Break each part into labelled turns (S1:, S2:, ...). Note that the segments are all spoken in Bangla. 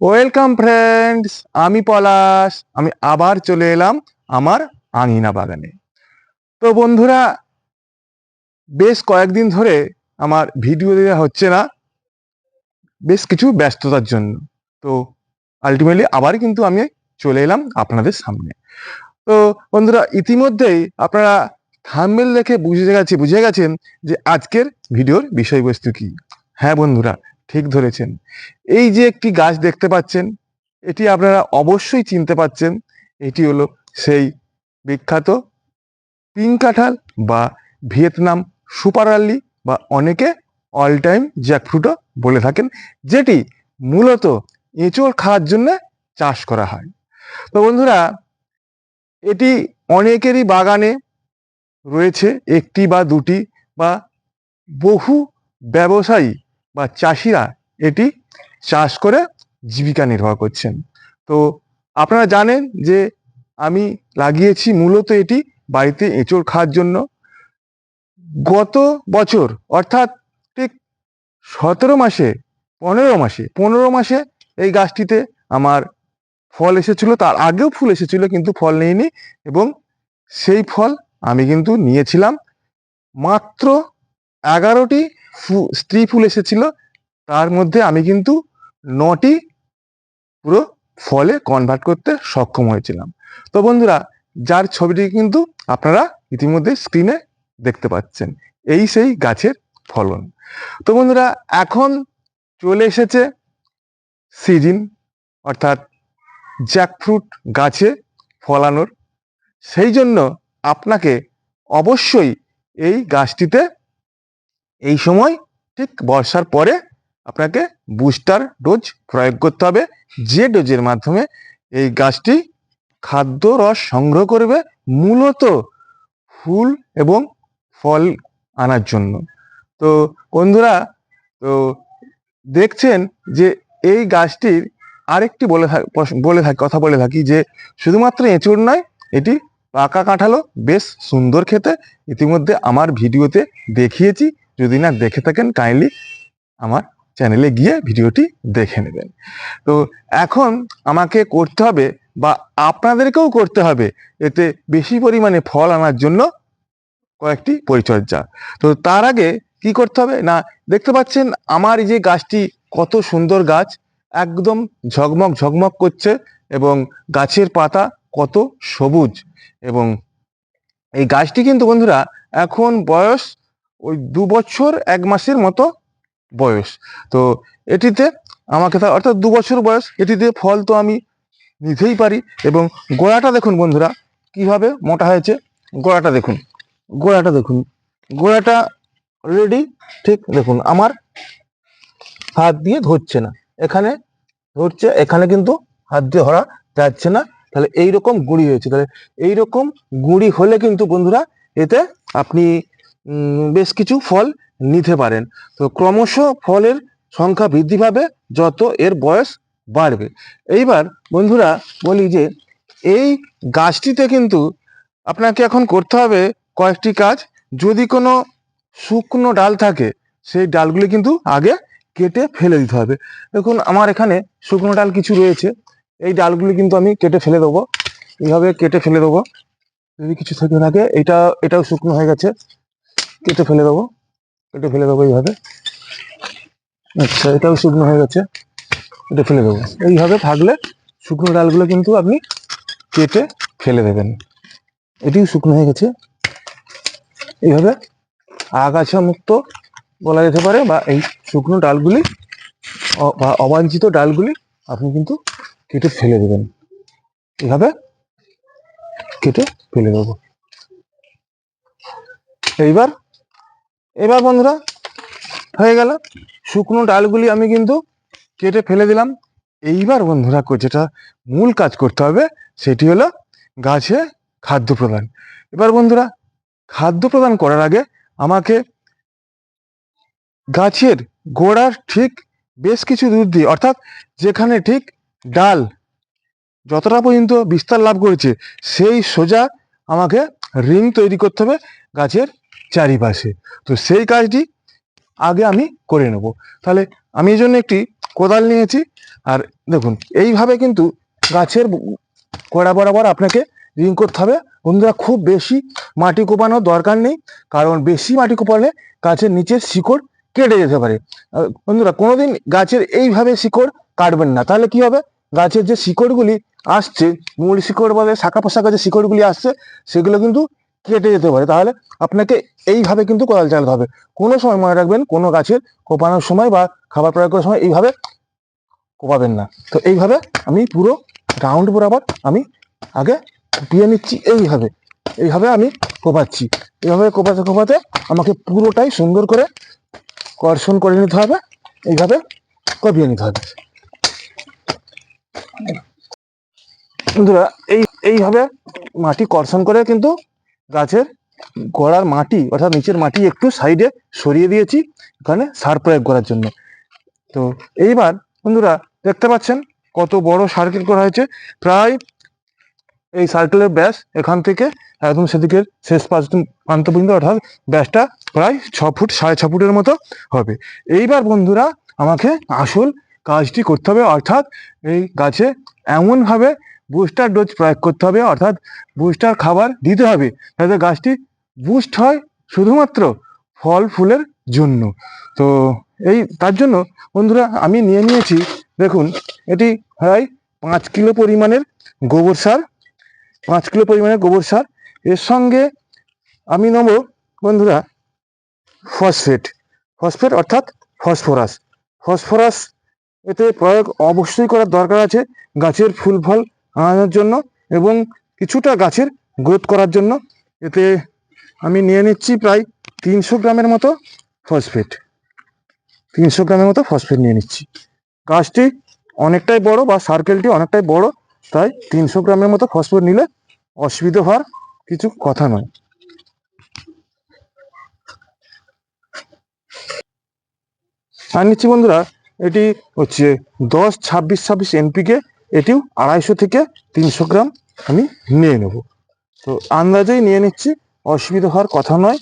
S1: ওয়েলকাম ফ্রেন্ডস আমি পলাশ। আমি আবার চলে এলাম আমার আঙিনা বাগানে। তো বন্ধুরা, বেশ কয়েকদিন ধরে আমার ভিডিও দেওয়া হচ্ছে না। বেশ কিছু ব্যস্ততার জন্য। তো আলটিমেটলি আবার কিন্তু আমি চলে এলাম আপনাদের সামনে। তো বন্ধুরা, ইতিমধ্যেই আপনারা থাম্বেল দেখে বুঝে গেছে বুঝে গেছেন যে আজকের ভিডিওর বিষয়বস্তু কি। হ্যাঁ বন্ধুরা ঠিক ধরেছেন। এই যে একটি গাছ দেখতে পাচ্ছেন, এটি আপনারা অবশ্যই চিনতে পাচ্ছেন, এটি হলো সেই বিখ্যাত পিঙ্ক কাঁঠাল বা ভিয়েতনাম সুপার আর্লি বা অনেকে অল টাইম জ্যাকফ্রুটও বলে থাকেন, যেটি মূলত এঁচড় খাওয়ার জন্য চাষ করা হয়। তো বন্ধুরা, এটি অনেকেরই বাগানে রয়েছে, একটি বা দুটি বা বহু ব্যবসায়ী বা চাষিরা এটি চাষ করে জীবিকা নির্বাহ করছেন। তো আপনারা জানেন যে আমি লাগিয়েছি মূলত এটি বাড়িতে এঁচড় খাওয়ার জন্য। গত বছর, অর্থাৎ ঠিক সতেরো মাসে, পনেরো মাসে পনেরো মাসে এই গাছটিতে আমার ফল এসেছিল, তার আগেও ফুল এসেছিল কিন্তু ফল নেইনি এবং সেই ফল আমি কিন্তু নিয়েছিলাম। মাত্র এগারোটি স্ত্রী ফুল এসেছিল, তার মধ্যে আমি কিন্তু নটি পুরো ফলে কনভার্ট করতে সক্ষম হয়েছিলাম। তো বন্ধুরা, যার ছবিটি কিন্তু আপনারা ইতিমধ্যে স্ক্রিনে দেখতে পাচ্ছেন, এই সেই গাছের ফলন। তো বন্ধুরা, এখন চলে এসেছে সিজিন অর্থাৎ জ্যাকফ্রুট গাছে ফলানোর। সেই জন্য আপনাকে অবশ্যই এই গাছটিতে এই সময় ঠিক বর্ষার পরে আপনাকে বুস্টার ডোজ প্রয়োগ করতে হবে। যে ডোজের মাধ্যমে এই গাছটি খাদ্য রস সংগ্রহ করবে মূলত ফুল এবং ফল আনার জন্য। তো বন্ধুরা, তো দেখছেন যে এই গাছটির আরেকটি বলে বলে থাকি কথা বলে থাকি যে শুধুমাত্র এঁচড় নয়, এটি পাকা কাঁঠালও বেশ সুন্দর খেতে। ইতিমধ্যে আমার ভিডিওতে দেখিয়েছি। যদি না দেখে থাকেন কাইন্ডলি আমার চ্যানেলে গিয়ে ভিডিওটি দেখে নেবেন। তো এখন আমাকে করতে হবে বা আপনাদেরকেও করতে হবে এতে বেশি পরিমাণে ফল আনার জন্য কয়েকটি পরিচর্যা। তো তার আগে কি করতে হবে না, দেখতে পাচ্ছেন আমার এই যে গাছটি কত সুন্দর গাছ, একদম ঝকমক ঝকমক করছে এবং গাছের পাতা কত সবুজ এবং এই গাছটি কিন্তু বন্ধুরা এখন বয়স ওই দু বছর এক মাসের মতো বয়স। তো এটিতে আমাকে তা অর্থাৎ দু বছর বয়স, এটিতে ফল তো আমি নিতেই পারি এবং গোড়াটা দেখুন বন্ধুরা, কীভাবে মোটা হয়েছে, গোড়াটা দেখুন গোড়াটা দেখুন, গোড়াটা রেডি ঠিক দেখুন, আমার হাত দিয়ে ধরছে না, এখানে ধরছে, এখানে কিন্তু হাত দিয়ে ধরা যাচ্ছে না, তাহলে এইরকম গুঁড়ি হয়েছে, তাহলে এইরকম গুঁড়ি হলে কিন্তু বন্ধুরা এতে আপনি বেশ কিছু ফল নিতে পারেন। তো ক্রমশ ফলের সংখ্যা বৃদ্ধি পাবে, যত এর বয়স বাড়বে। এইবার বন্ধুরা বলি যে, এই গাছটিতে কিন্তু আপনাকে এখন করতে হবে কয়েকটি কাজ। যদি কোনো শুকনো ডাল থাকে, সেই ডালগুলি কিন্তু আগে কেটে ফেলে দিতে হবে। দেখুন, আমার এখানে শুকনো ডাল কিছু রয়েছে। এই ডালগুলি কিন্তু আমি কেটে ফেলে দেবো। এইভাবে কেটে ফেলে দেবো। যদি কিছু থেকে এটা, এটাও শুকনো হয়ে গেছে। কেটে ফেলে দেবো। কেটে ফেলে দেবো এইভাবে। আচ্ছা এটাও শুকনো হয়ে গেছে। কেটে ফেলে দেবো। এইভাবে থাকলে শুকনো ডালগুলো কিন্তু আপনি কেটে ফেলে দেবেন। এটিও শুকনো হয়ে গেছে। এইভাবে আগাছা মুক্ত বলা যেতে পারে বা এই শুকনো ডালগুলি বা অবাঞ্ছিত ডালগুলি আপনি কিন্তু কেটে ফেলে দেবেন। এইভাবে কেটে ফেলে দেবো। এইবার এবার বন্ধুরা, হয়ে গেল। শুকনো ডালগুলি আমি কিন্তু কেটে ফেলে দিলাম। এইবার বন্ধুরা, যেটা মূল কাজ করতে হবে, সেটি হলো গাছে খাদ্য প্রদান। এবার বন্ধুরা, খাদ্য প্রদান করার আগে আমাকে গাছের গোড়ার ঠিক বেশ কিছু দূর দিয়ে, অর্থাৎ যেখানে ঠিক ডাল যতটা পর্যন্ত বিস্তার লাভ করেছে, সেই সোজা আমাকে রিং তৈরি করতে হবে গাছের চারিপাশে। তো সেই কাজটি আগে আমি করে নেব। তাহলে আমি এই জন্য একটি কোদাল নিয়েছি। আর দেখুন, এইভাবে কিন্তু গাছের কড়া বরাবর আপনাকে রিং করতে হবে। বন্ধুরা, খুব বেশি মাটি কোপানোর দরকার নেই। কারণ বেশি মাটি কোপালে গাছের নিচের শিকড় কেটে যেতে পারে। বন্ধুরা, কোনোদিন গাছের এইভাবে শিকড় কাটবেন না। তাহলে কি হবে? গাছের যে শিকড়গুলি আসছে, মূল শিকড় বা শাখা পোশাকা যে শিকড়গুলি আসছে, সেগুলো কিন্তু কেটে যেতে পারে। তাহলে আপনাকে এইভাবে কিন্তু কোদাল চালাতে হবে। কোনো সময় মনে রাখবেন, কোনো গাছের কোপানোর সময় বা খাবার প্রয়োগ করার সময় এইভাবে কোপাবেন না। তো এইভাবে আমি পুরো রাউন্ড বরাবর আমি আগে কুপিয়ে নিচ্ছি এইভাবে। এইভাবে আমি কোপাচ্ছি। এইভাবে কোপাতে কোপাতে আমাকে পুরোটাই সুন্দর করে কর্ষণ করে নিতে হবে। এইভাবে কপিয়ে নিতে হবে। বন্ধুরা, এই, এইভাবে মাটি কর্ষণ করে কিন্তু গাছের গোড়ার মাটি, অর্থাৎ নিচের মাটি একটু সাইডে সরিয়ে দিয়েছি, এখানে সার প্রয়োগ করার জন্য। তো এইবার বন্ধুরা দেখতে পাচ্ছেন কত বড় সার্কেল করা হয়েছে। প্রায় এই সার্কেলের ব্যাস এখান থেকে একদম সেদিকের শেষ প্রান্ত প্রান্ত পর্যন্ত, অর্থাৎ ব্যাসটা প্রায় ছ ফুট, সাড়ে ছ ফুটের মতো হবে। এইবার বন্ধুরা আমাকে আসল কাজটি করতে হবে, অর্থাৎ এই গাছে এমনভাবে বুস্টার ডোজ প্রয়োগ করতে হবে, অর্থাৎ বুস্টার খাবার দিতে হবে, যাতে গাছটি বুস্ট হয় শুধুমাত্র ফল ফুলের জন্য। তো এই, তার জন্য বন্ধুরা আমি নিয়ে নিয়েছি, দেখুন, এটি হয় পাঁচ কিলো পরিমাণের গোবর সার, পাঁচ কিলো পরিমাণের গোবর সার। এর সঙ্গে আমি নেব, বন্ধুরা, ফসফেট। ফসফেট অর্থাৎ ফসফরাস। ফসফরাস এতে প্রয়োগ অবশ্যই করার দরকার আছে গাছের ফুল ফল আনানোর জন্য এবং কিছুটা গাছের গ্রোথ করার জন্য। এতে আমি নিয়ে নিচ্ছি প্রায় তিনশো গ্রামের মতো ফসফেট তিনশো গ্রামের মতো ফসফেট নিয়ে নিচ্ছি। গাছটি অনেকটাই বড় বা সার্কেলটি অনেকটাই বড়, তাই তিনশো গ্রামের মতো ফসফেট নিলে অসুবিধা হওয়ার কিছু কথা নয়। আর নিচ্ছি বন্ধুরা এটি হচ্ছে দশ, ছাব্বিশ ছাব্বিশ এনপিকে এটিও আড়াইশো থেকে তিনশো গ্রাম আমি নিয়ে নেব। তো আন্দাজেই নিয়ে নিচ্ছি, অসুবিধা হওয়ার কথা নয়।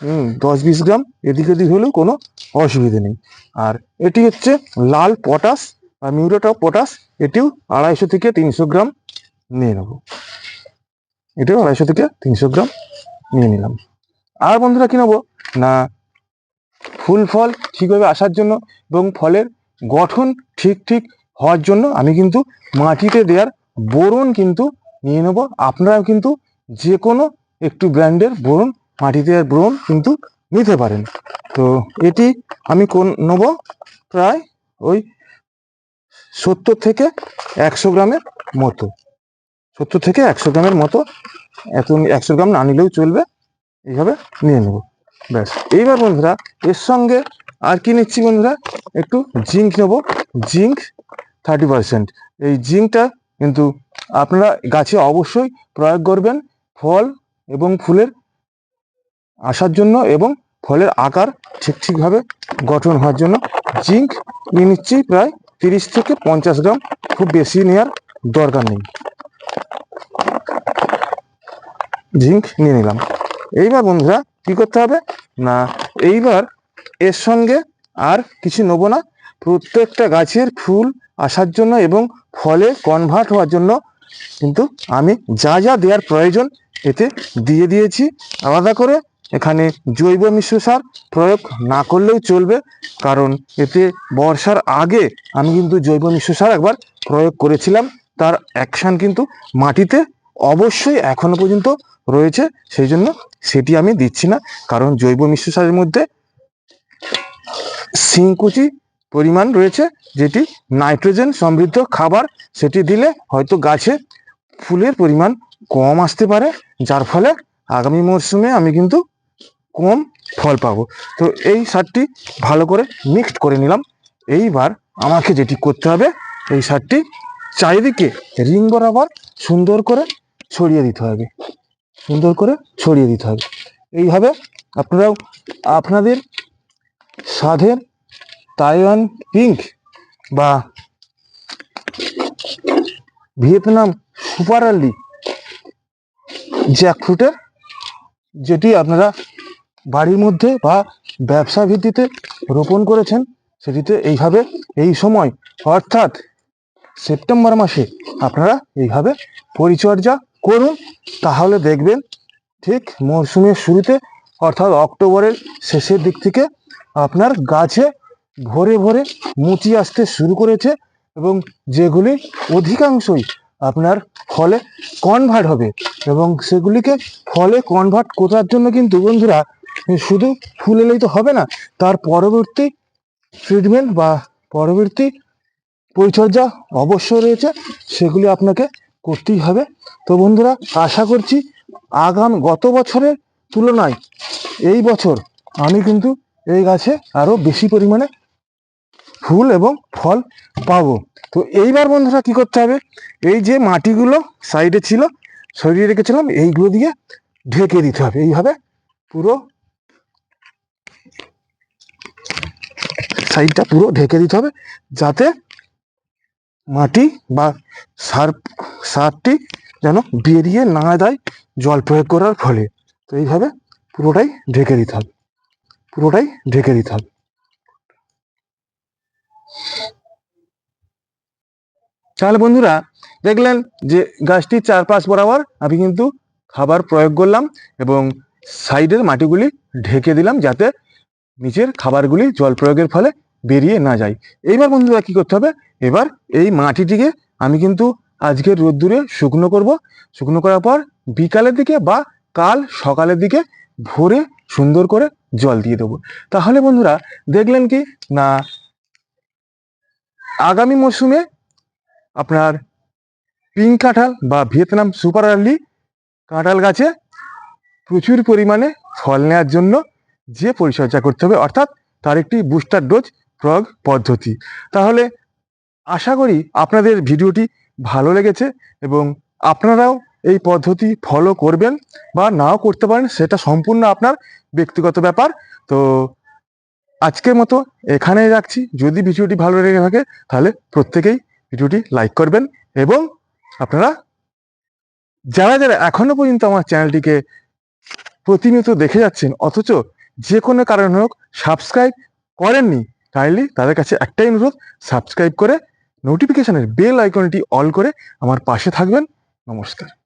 S1: হুম, দশ, বিশ গ্রাম এদিক ওদিক হলেও কোনো অসুবিধে নেই। আর এটি হচ্ছে লাল পটাশ, বা মিউরেট অফ পটাশ, এটিও আড়াইশো থেকে তিনশো গ্রাম নিয়ে নেব। এটিও আড়াইশো থেকে তিনশো গ্রাম নিয়ে নিলাম। আর বন্ধুরা কি নেব? না ফুল ফল ঠিকভাবে আসার জন্য এবং ফলের গঠন ঠিক ঠিক হওয়ার জন্য আমি কিন্তু মাটিতে দেওয়ার বোরন কিন্তু নিয়ে নেব। আপনারাও কিন্তু যে কোনো একটু ব্র্যান্ডের বোরন, মাটিতে দেওয়ার বোরন কিন্তু নিতে পারেন। তো এটি আমি কোন নেব? প্রায় ওই সত্তর থেকে একশো গ্রামের মতো। সত্তর থেকে একশো গ্রামের মতো। এত একশো গ্রাম না নিলেও চলবে। এইভাবে নিয়ে নেব। ব্যাস। এইবার বন্ধুরা, এর সঙ্গে আর কি নিচ্ছি বন্ধুরা? একটু জিঙ্ক নেব। Zinc thirty percent. এই জিঙ্কটা কিন্তু আপনারা গাছে অবশ্যই প্রয়োগ করবেন ফল এবং ফুলের আসার জন্য এবং ফলের আকার ঠিক ঠিকভাবে গঠন হওয়ার জন্য। জিঙ্ক নিয়ে নিচ্ছি প্রায় তিরিশ থেকে পঞ্চাশ গ্রাম। খুব বেশি নেওয়ার দরকার নেই। জিঙ্ক নিয়ে নিলাম। এইবার বন্ধুরা কি করতে হবে? না, এইবার এর সঙ্গে আর কিছু নেব না। প্রত্যেকটা গাছের ফুল আসার জন্য এবং ফলে কনভার্ট হওয়ার জন্য। কিন্তু আমি যা যা দেওয়ার প্রয়োজন, এতে দিয়ে দিয়েছি। আলাদা করে এখানে জৈব মিশ্র সার প্রয়োগ না করলেও চলবে। কারণ এতে বর্ষার আগে আমি কিন্তু জৈব মিশ্র সার একবার প্রয়োগ করেছিলাম। তার অ্যাকশন কিন্তু মাটিতে অবশ্যই এখনও পর্যন্ত রয়েছে সেই জন্য সেটি আমি দিচ্ছি না। কারণ জৈব মিশ্র সারের মধ্যে সিংকুচি পরিমাণ রয়েছে, যেটি নাইট্রোজেন সমৃদ্ধ খাবার। সেটি দিলে হয়তো গাছে ফুলের পরিমাণ কম আসতে পারে, যার ফলে আগামী মরশুমে আমি কিন্তু কম ফল পাবো। তো এই সারটি ভালো করে মিক্সড করে নিলাম। এইবার আমাকে যেটি করতে হবে, এই সারটি চারিদিকে রিং বরাবর সুন্দর করে ছড়িয়ে দিতে হবে। সুন্দর করে ছড়িয়ে দিতে হবে। এইভাবে আপনারাও আপনাদের স্বাদের তাইওয়ান পিঙ্ক বা ভিয়েতনাম সুপার জ্যাকফ্রুটের যেটি আপনারা বাড়ির মধ্যে বা ব্যবসা ভিত্তিতে রোপণ করেছেন, সেটিতে এইভাবে এই সময়, অর্থাৎ সেপ্টেম্বর মাসে আপনারা এইভাবে পরিচর্যা করুন, তাহলে দেখবেন ঠিক মরশুমের শুরুতে, অর্থাৎ অক্টোবরের শেষের দিক থেকে আপনার গাছে ভরে ভরে মুচি আসতে শুরু করেছে এবং যেগুলি অধিকাংশই আপনার ফলে কনভার্ট হবে এবং সেগুলিকে ফলে কনভার্ট করার জন্য কিন্তু বন্ধুরা, শুধু ফুল এলেই তো হবে না, তার পরবর্তী ট্রিটমেন্ট বা পরবর্তী পরিচর্যা অবশ্যই রয়েছে, সেগুলি আপনাকে করতেই হবে। তো বন্ধুরা, আশা করছি আগাম গত বছরের তুলনায় এই বছর আমি কিন্তু এই গাছে আরও বেশি পরিমাণে ফুল এবং ফল পাবো। তো এইবার বন্ধুরা কি করতে হবে? এই যে মাটিগুলো সাইডে ছিল, সরিয়ে রেখেছিলাম, এইগুলো দিয়ে ঢেকে দিতে হবে। এইভাবে পুরো সাইডটা পুরো ঢেকে দিতে হবে, যাতে মাটি বা সার সারটি যেন বেরিয়ে না দেয় জল প্রয়োগ করার ফলে। তো এইভাবে পুরোটাই ঢেকে দিতে হবে। পুরোটাই ঢেকে দিতে হবে। তাহলে বন্ধুরা, দেখলেন যে গাছটির চারপাশ বরাবর আমি কিন্তু খাবার প্রয়োগ করলাম এবং সাইডের মাটিগুলি ঢেকে দিলাম যাতে নিচের খাবারগুলি জল প্রয়োগের ফলে বেরিয়ে না যায়। এইবার বন্ধুরা কি করতে হবে? এবার এই মাটিটিকে আমি কিন্তু আজকের রোদ্দুরে শুকনো করব। শুকনো করার পর বিকালের দিকে বা কাল সকালের দিকে ভোরে সুন্দর করে জল দিয়ে দেবো। তাহলে বন্ধুরা, দেখলেন কি? না, আগামী মরশুমে আপনার পিঙ্ক কাঁঠাল বা ভিয়েতনাম সুপার আর্লি কাঁঠাল গাছে প্রচুর পরিমাণে ফল নেওয়ার জন্য যে পরিচর্যা করতে হবে, অর্থাৎ তার একটি বুস্টার ডোজ প্রয়োগ পদ্ধতি। তাহলে আশা করি আপনাদের ভিডিওটি ভালো লেগেছে এবং আপনারাও এই পদ্ধতি ফলো করবেন বা নাও করতে পারেন, সেটা সম্পূর্ণ আপনার ব্যক্তিগত ব্যাপার। তো আজকের মতো এখানেই রাখছি। যদি ভিডিওটি ভালো লেগে থাকে, তাহলে প্রত্যেকেই ভিডিওটি লাইক করবেন এবং আপনারা যারা যারা এখনও পর্যন্ত আমার চ্যানেলটিকে প্রতিনিয়ত দেখে যাচ্ছেন, অথচ যে কোনো কারণে হোক সাবস্ক্রাইব করেননি কাইন্ডলি তাদের কাছে একটাই অনুরোধ সাবস্ক্রাইব করে নোটিফিকেশনের বেল আইকনটি অল করে আমার পাশে থাকবেন। নমস্কার।